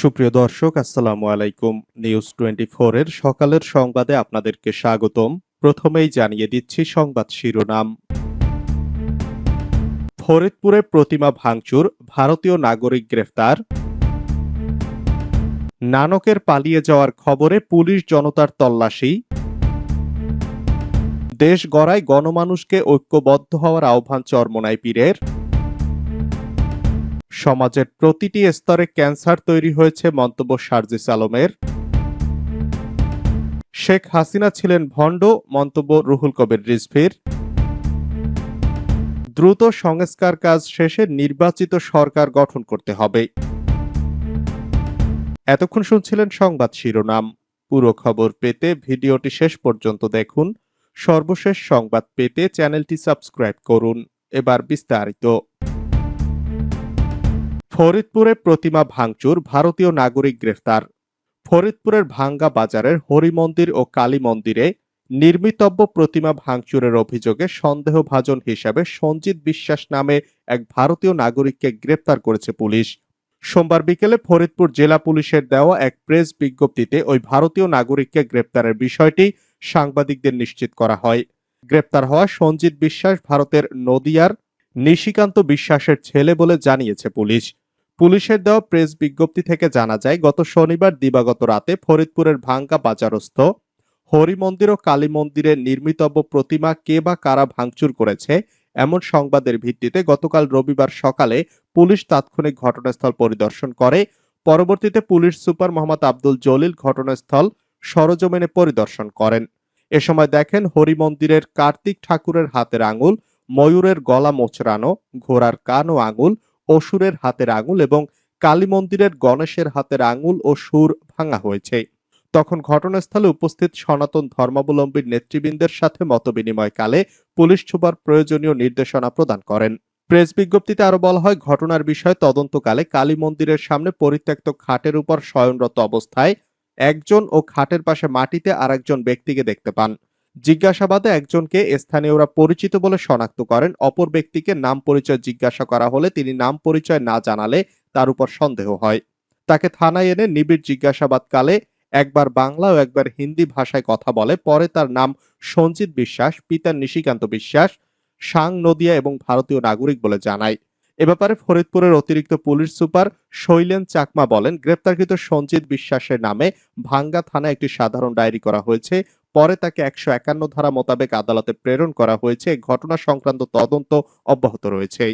সুপ্রিয় দর্শক, আসসালামু আলাইকুম। নিউজ টোয়েন্টি এর সকালের সংবাদে আপনাদেরকে স্বাগতম। প্রথমেই জানিয়ে দিচ্ছি সংবাদ শিরোনাম। ফরিদপুরে প্রতিমা ভাঙচুর, ভারতীয় নাগরিক গ্রেফতার। নানকের পালিয়ে যাওয়ার খবরে পুলিশ জনতার তল্লাশি। দেশ গড়ায় গণমানুষকে ঐক্যবদ্ধ হওয়ার আহ্বান চরমোনাই পীরের। সমাজের প্রতিটি স্তরে ক্যান্সার তৈরি হয়েছে, মন্তব্য সার্জিস আলমের। শেখ হাসিনা ছিলেন ভণ্ড, মন্তব্য রুহুল কবির রিজভির। দ্রুত সংস্কার কাজ শেষে নির্বাচিত সরকার গঠন করতে হবে। এতক্ষণ শুনছিলেন সংবাদ শিরোনাম। পুরো খবর পেতে ভিডিওটি শেষ পর্যন্ত দেখুন। সর্বশেষ সংবাদ পেতে চ্যানেলটি সাবস্ক্রাইব করুন। এবার বিস্তারিত। ফরিদপুরে প্রতিমা ভাঙচুর ভারতীয় নাগরিক গ্রেফতার। ফরিদপুরের ভাঙ্গা বাজারের হরি মন্দির ও কালী মন্দিরে নির্মিতব্য প্রতিমা ভাঙচুরের অভিযোগে সন্দেহভাজন হিসাবে সঞ্জিত বিশ্বাস নামে এক ভারতীয় নাগরিককে গ্রেপ্তার করেছে পুলিশ। সোমবার বিকেলে ফরিদপুর জেলা পুলিশের দেওয়া এক প্রেস বিজ্ঞপ্তিতে ওই ভারতীয় নাগরিককে গ্রেপ্তারের বিষয়টি সাংবাদিকদের নিশ্চিত করা হয়। গ্রেপ্তার হওয়া সঞ্জিত বিশ্বাস ভারতের নদিয়ার নিশিকান্ত বিশ্বাসের ছেলে বলে জানিয়েছে পুলিশ। পুলিশের দেওয়া প্রেস বিজ্ঞপ্তি থেকে জানা যায়, গত শনিবার দিবাগত রাতে ফরিদপুরের ভাঙ্গা বাজারস্থ হরি মন্দির ও কালী মন্দিরে নির্মিতব্য প্রতিমা কে বা কারা ভাঙচুর করেছে এমন সংবাদের ভিত্তিতে গতকাল রবিবার সকালে পুলিশ তাৎক্ষণিক ঘটনাস্থল পরিদর্শন করে। পরবর্তীতে পুলিশ সুপার মোহাম্মদ আব্দুল জলিল ঘটনাস্থল সরজমিনে পরিদর্শন করেন। এ সময় দেখেন হরি মন্দিরের কার্তিক ঠাকুরের হাতের আঙুল, ময়ূরের গলা মোচড়ানো, ঘোড়ার কান ও আঙুল অসুরের হাতের আঙুল এবং কালী মন্দিরের গণেশের হাতের আঙুল ও সুর ভাঙা হয়েছে। তখন ঘটনাস্থলে উপস্থিত সনাতন ধর্মাবলম্বী নেতৃবৃন্দের সাথে মতবিনিময়কালে পুলিশ সুপার প্রয়োজনীয় নির্দেশনা প্রদান করেন। প্রেস বিজ্ঞপ্তিতে আরও বলা হয়, ঘটনার বিষয়ে তদন্তকালে কালী মন্দিরের সামনে পরিত্যক্ত খাটের উপর শয়নরত অবস্থায় একজন ও খাটের পাশে মাটিতে আরেকজন ব্যক্তিকে দেখতে পান। জিজ্ঞাসাবাদে একজনকে স্থানীয়রা পরিচিত বলে শনাক্ত করেন। অপর ব্যক্তিকে নাম পরিচয় জিজ্ঞাসা করা হলে তিনি নাম পরিচয় না জানালে তার উপর সন্দেহ হয়। তাকে থানায় এনে নিবিড় জিজ্ঞাসাবাদকালে একবার বাংলা ও একবার হিন্দি ভাষায় কথা বলে। পরে তার নাম সঞ্জিত বিশ্বাস, পিতা নিশিকান্ত বিশ্বাস, সাং, নদিয়া এবং ভারতীয় নাগরিক বলে জানায়। এ ব্যাপারে ফরিদপুরের অতিরিক্ত পুলিশ সুপার শৈলেন চাকমা বলেন, গ্রেপ্তারকৃত সঞ্জিত বিশ্বাসের নামে ভাঙ্গা থানায় একটি সাধারণ ডায়েরি করা হয়েছে। পরে তাকে একশো একান্ন ধারা মোতাবেক আদালতে প্রেরণ করা হয়েছে। ঘটনা সংক্রান্ত তদন্ত অব্যাহত রয়েছে।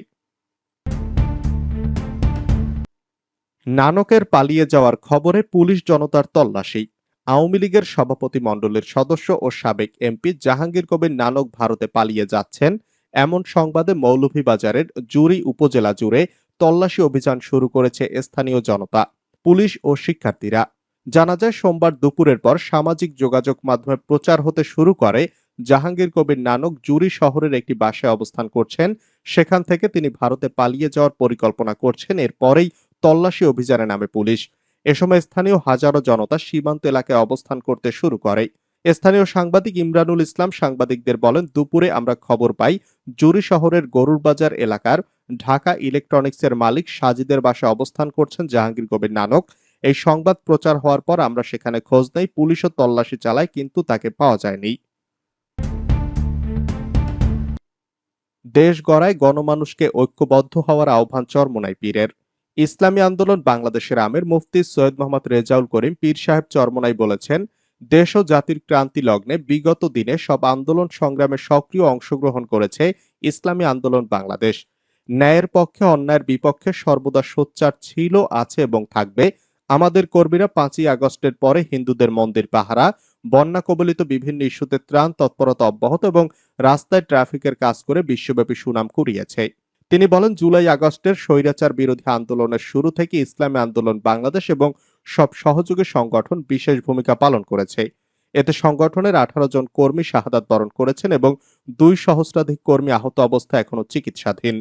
নানকের পালিয়ে যাওয়ার খবরে পুলিশ জনতার তল্লাশি। আওয়ামী লীগের সভাপতি মণ্ডলের সদস্য ও সাবেক এমপি জাহাঙ্গীর কবির নানক ভারতে পালিয়ে যাচ্ছেন। এমন সংবাদে মৌলভীবাজারের জুরি উপজেলা জুড়ে তল্লাশি অভিযান শুরু করেছে স্থানীয় জনতা, পুলিশ ও শিক্ষার্থীরা। জানা যায়, সোমবার দুপুরের পর সামাজিক যোগাযোগ মাধ্যমে প্রচার হতে শুরু করে। জাহাঙ্গীর কবির নানক জুরি শহরের একটি বাসায় অবস্থান করছেন। সেখান থেকে তিনি ভারতে পালিয়ে যাওয়ার পরিকল্পনা করছেন। এরপরেই তল্লাশি অভিযানে নামে পুলিশ। এ সময় স্থানীয় হাজারো জনতা সীমান্ত এলাকায় অবস্থান করতে শুরু করে। স্থানীয় সাংবাদিক ইমরানুল ইসলাম সাংবাদিকদের বলেন, দুপুরে আমরা খবর পাই, জুরি শহরের গরুর বাজার এলাকার ঢাকা ইলেকট্রনিক্সের মালিক সাজিদের বাসায় অবস্থান করছেন জাহাঙ্গীর কবির নানক। এই সংবাদ প্রচার হওয়ার পর আমরা সেখানে খোঁজ নেই, পুলিশও তল্লাশি চালায়, কিন্তু তাকে পাওয়া যায়নি। দেশ গড়ায় গণমানুষকে ঐক্যবদ্ধ হওয়ার আহ্বান চরমোনাই পীরের। ইসলামী আন্দোলন বাংলাদেশের আমির মুফতি সৈয়দ মোহাম্মদ রেজাউল করিম পীর সাহেব চরমোনাই বলেছেন, দেশ ও জাতির ক্রান্তি লগ্নে বিগত দিনে সব আন্দোলন সংগ্রামে সক্রিয় অংশগ্রহণ করেছে ইসলামী আন্দোলন বাংলাদেশ। ন্যায়ের পক্ষে অন্যায়ের বিপক্ষে সর্বদা সোচ্চার ছিল, আছে এবং থাকবে আমাদের কর্মীরা পাঁচই আগস্টের পরে হিন্দুদের মন্দির, পাহারা, বন্যা কবলিত বিভিন্ন ইস্যুতে ত্রাণ তৎপরতা অব্যাহত এবং রাস্তায় ট্রাফিকের কাজ করে বিশ্বব্যাপী সুনাম কুড়িয়েছে। তিনি বলেন, জুলাই আগস্টের স্বৈরাচার বিরোধী আন্দোলনের শুরু থেকে ইসলামী আন্দোলন বাংলাদেশ এবং সব সহযোগী সংগঠন বিশেষ ভূমিকা পালন করেছে। এতে সংগঠনের আঠারো জন কর্মী শাহাদাত বরণ করেছেন এবং দুই সহস্রাধিক কর্মী আহত অবস্থায় এখনও চিকিৎসাধীন।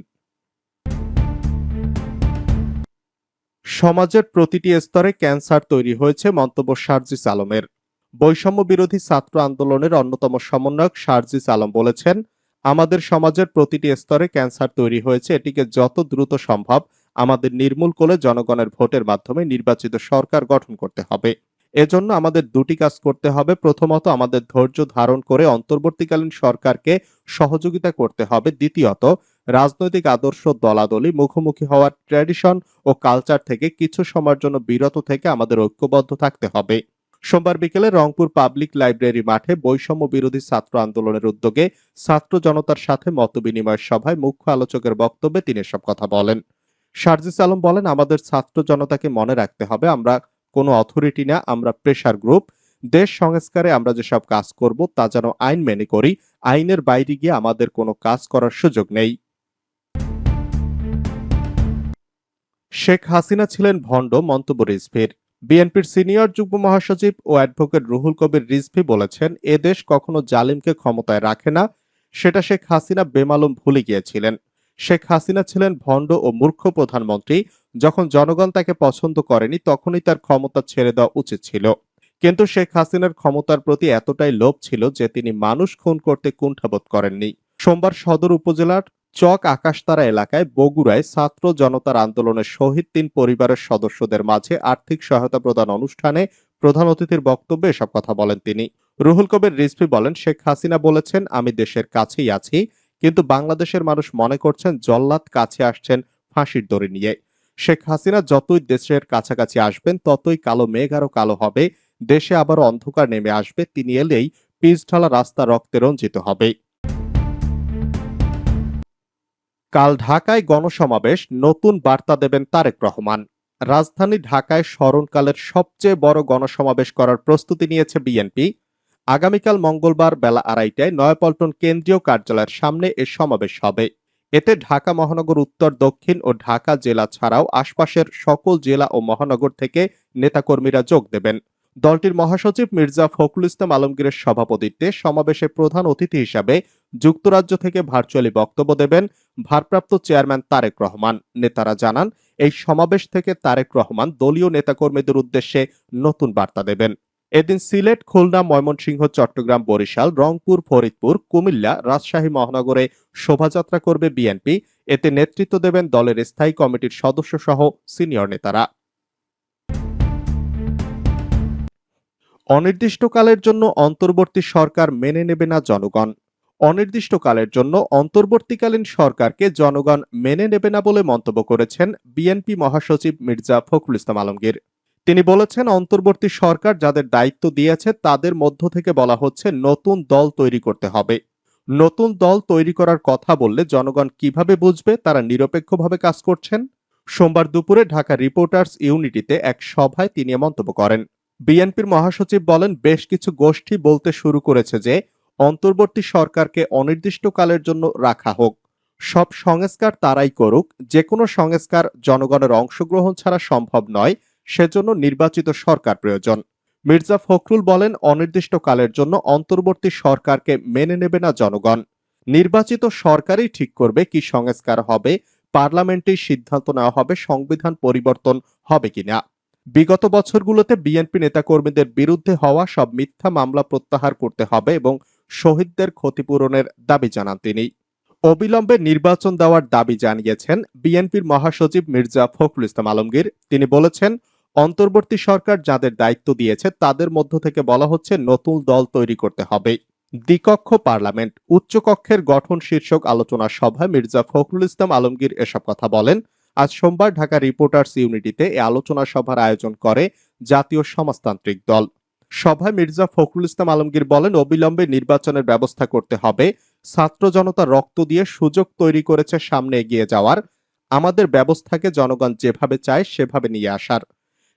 সমাজের প্রতিটি স্তরে ক্যান্সার তৈরি হয়েছে, মন্তব্য সার্জিস আলমের। বৈষম্য বিরোধী ছাত্র আন্দোলনের অন্যতম সমন্বয়ক সার্জিস আলম বলেছেন, আমাদের সমাজের প্রতিটি স্তরে ক্যান্সার তৈরি হয়েছে, এটিকে যত দ্রুত সম্ভব আমাদের নির্মূল করে জনগণের ভোটের মাধ্যমে নির্বাচিত সরকার গঠন করতে হবে। এজন্য আমাদের দুটি কাজ করতে হবে। প্রথমত, আমাদের ধৈর্য ধারণ করে অন্তর্বর্তীকালীন সরকারকে সহযোগিতা করতে হবে। দ্বিতীয়ত রাজনৈতিক আদর্শ দলাদলি মুখোমুখি হওয়ার ট্র্যাডিশন ও কালচার থেকে কিছু সময়ের জন্য বিরত থেকে আমাদের ঐক্যবদ্ধ থাকতে হবে। সোমবার বিকেলে রংপুর পাবলিক লাইব্রেরি মাঠে বৈষম্য বিরোধী ছাত্র আন্দোলনের উদ্যোগে ছাত্র জনতার সাথে মতবিনিময় সভায় মুখ্য আলোচকের বক্তব্যে তিনি এসব কথা বলেন। শারজিস আলম বলেন, আমাদের ছাত্র জনতাকে মনে রাখতে হবে, আমরা কোনো অথরিটি না, আমরা প্রেশার গ্রুপ। দেশ সংস্কারে আমরা যেসব কাজ করব, তা যেন আইন মেনে করি। আইনের বাইরে গিয়ে আমাদের কোনো কাজ করার সুযোগ নেই। শেখ হাসিনা ছিলেন ভণ্ড মন্তব্য রিজভির। বিএনপির সিনিয়র যুগ্ম মহাসচিব ও অ্যাডভোকেট রুহুল কবির রিজভি বলেছেন, এ দেশ কখনো জালিমকে ক্ষমতায় রাখে না, সেটা শেখ হাসিনা বেমালুম ভুলে গিয়েছিলেন। শেখ হাসিনা ছিলেন ভণ্ড ও মূর্খ প্রধানমন্ত্রী, যখন জনগণ তাকে পছন্দ করেনি, তখনই তার ক্ষমতা ছেড়ে দেওয়া উচিত ছিল। কিন্তু শেখ হাসিনার ক্ষমতার প্রতি এতটাই লোভ ছিল যে তিনি মানুষ খুন করতে কুণ্ঠাবোধ করেননি। সোমবার সদর উপজেলার চক আকাশতারা এলাকায় বগুড়ায় ছাত্র জনতার আন্দোলনের শহীদ তিন পরিবারের সদস্যদের মাঝে আর্থিক সহায়তা প্রদান অনুষ্ঠানে প্রধান অতিথির বক্তব্যে এসব কথা বলেন তিনি। রুহুল কবির রিজভি বলেন, শেখ হাসিনা বলেছেন, আমি দেশের কাছেই আছি, কিন্তু বাংলাদেশের মানুষ মনে করছেন জল্লাদ কাছে আসছেন ফাঁসির দড়ি নিয়ে। শেখ হাসিনা যতই দেশের কাছাকাছি আসবেন, ততই কালো মেঘ আরও কালো হবে, দেশে আবার অন্ধকার নেমে আসবে, তিনি এলেই পিচঢালা রাস্তা রক্তে রঞ্জিত হবে। কাল ঢাকায় গণসমাবেশ, নতুন বার্তা দেবেন তারেক রহমান। রাজধানী ঢাকায় স্মরণকালের সবচেয়ে বড় গণসমাবেশ করার প্রস্তুতি নিয়েছে বিএনপি। আগামীকাল মঙ্গলবার বেলা আড়াইটায় নয়াপল্টন কেন্দ্রীয় কার্যালয়ের সামনে এ সমাবেশ হবে। এতে ঢাকা মহানগর উত্তর, দক্ষিণ ও ঢাকা জেলা ছাড়াও আশপাশের সকল জেলা ও মহানগর থেকে নেতাকর্মীরা যোগ দেবেন। দলটির মহাসচিব মির্জা ফখরুল ইসলাম আলমগীরের সভাপতিত্বে সমাবেশে প্রধান অতিথি হিসাবে যুক্তরাজ্য থেকে ভার্চুয়ালি বক্তব্য দেবেন ভারপ্রাপ্ত চেয়ারম্যান তারেক রহমান। নেতারা জানান, এই সমাবেশ থেকে তারেক রহমান দলীয় নেতাকর্মীদের উদ্দেশ্যে নতুন বার্তা দেবেন। এদিন সিলেট, খুলনা, ময়মনসিংহ, চট্টগ্রাম, বরিশাল, রংপুর, ফরিদপুর, কুমিল্লা, রাজশাহী, মহানগরে শোভাযাত্রা করবে বিএনপি। এতে নেতৃত্ব দেবেন দলের স্থায়ী কমিটির সদস্য সহ সিনিয়র নেতারা। অনির্দিষ্টকালের জন্য অন্তর্বর্তী সরকার মেনে নেবে না জনগণ। অনির্দিষ্টকালের জন্য অন্তর্বর্তীকালীন সরকারকে জনগণ মেনে নেবে না বলে মন্তব্য করেছেন বিএনপি মহাসচিব মির্জা ফখরুল ইসলাম আলমগীর। তিনি বলেছেন, অন্তর্বর্তী সরকার যাদের দায়িত্ব দিয়েছে তাদের মধ্য থেকে বলা হচ্ছে, নতুন দল তৈরি করতে হবে। নতুন দল তৈরি করার কথা বললে জনগণ কীভাবে বুঝবে তারা নিরপেক্ষভাবে কাজ করছেন? সোমবার দুপুরে ঢাকা রিপোর্টার্স ইউনিটিতে এক সভায় তিনি মন্তব্য করেন। বিএনপির মহাসচিব বলেন, বেশ কিছু গোষ্ঠী বলতে শুরু করেছে যে, অন্তর্বর্তী সরকারকে অনির্দিষ্টকালের জন্য রাখা হোক। সব সংস্কার তারাই করুক যে কোনো সংস্কার জনগণের অংশগ্রহণ ছাড়া সম্ভব নয়, সেজন্য নির্বাচিত সরকার প্রয়োজন। মির্জা ফখরুল বলেন, অনির্দিষ্টকালের জন্য অন্তর্বর্তী সরকারকে মেনে নেবে না জনগণ। নির্বাচিত সরকারই ঠিক করবে কি সংস্কার হবে, পার্লামেন্টেই সিদ্ধান্ত নেওয়া হবে, সংবিধান পরিবর্তন হবে কিনা। বিগত বছরগুলোতে বিএনপি নেতাকর্মীদের বিরুদ্ধে হওয়া সব মিথ্যা মামলা প্রত্যাহার করতে হবে এবং শহীদদের ক্ষতিপূরণের দাবি জানান তিনি। অবিলম্বে নির্বাচন দেওয়ার দাবি জানিয়েছেন বিএনপির মহাসচিব মির্জা ফখরুল ইসলাম আলমগীর। তিনি বলেছেন, অন্তর্বর্তী সরকার যাদের দায়িত্ব দিয়েছে তাদের মধ্য থেকে বলা হচ্ছে নতুন দল তৈরি করতে হবে। দ্বিকক্ষ পার্লামেন্ট, উচ্চকক্ষের গঠন শীর্ষক আলোচনা সভায় মির্জা ফখরুল ইসলাম আলমগীর এসব কথা বলেন। আজ সোমবার ঢাকা রিপোর্টার্স ইউনিটিতে এ আলোচনা সভার আয়োজন করে জাতীয় সমাজতান্ত্রিক দল। সভায় মির্জা ফখরুল ইসলাম আলমগীর বলেন, অবিলম্বে নির্বাচনের ব্যবস্থা করতে হবে। ছাত্র জনতা রক্ত দিয়ে সুযোগ তৈরি করেছে সামনে এগিয়ে যাওয়ার। আমাদের ব্যবস্থাকে জনগণ যেভাবে চায় সেভাবে নিয়ে আসার।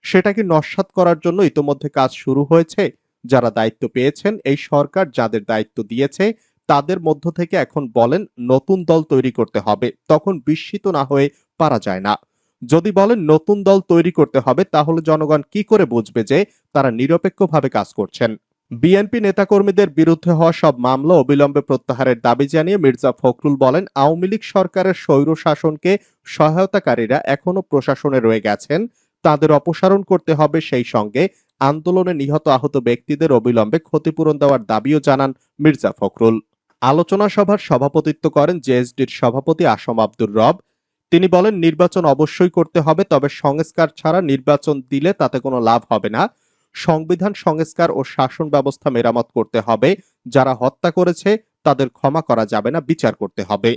সেটাকে নস্বাত করার জন্য ইতোমধ্যে কাজ শুরু হয়েছে। যারা দায়িত্ব পেয়েছেন, এই সরকার যাদের দায়িত্ব দিয়েছে, তাদের মধ্য থেকে এখন বলেন, নতুন দল তৈরি করতে হবে। তখন বিস্মিত না হয়ে পারা যায় না। যদি বলেন নতুন দল তৈরি করতে হবে, তাহলে জনগণ কি করে বুঝবে যে তারা নিরপেক্ষভাবে কাজ করছেন? বিএনপি নেতাকর্মীদের বিরুদ্ধে হওয়া সব মামলা অবিলম্বে প্রত্যাহারের দাবি জানিয়ে মির্জা ফখরুল বলেন, আওয়ামী লীগ সরকারের স্বৈর শাসনকে সহায়তাকারীরা এখনও প্রশাসনে রয়ে গেছেন। তাদের অপসারণ করতে হবে সেই সঙ্গে আন্দোলনে নিহত আহত ব্যক্তিদের অবিলম্বে ক্ষতিপূরণ দেওয়ার দাবিও জানান মির্জা ফখরুল। আলোচনা সভার সভাপতিত্ব করেন জেএসডির সভাপতি আসম আব্দুর রব। তিনি বলেন, নির্বাচন অবশ্যই করতে হবে, তবে সংস্কার ছাড়া নির্বাচন দিলে তাতে কোনো লাভ হবে না। সংবিধান সংস্কার ও শাসন ব্যবস্থা মেরামত করতে হবে। যারা হত্যা করেছে, তাদের ক্ষমা করা যাবে না, বিচার করতে হবে।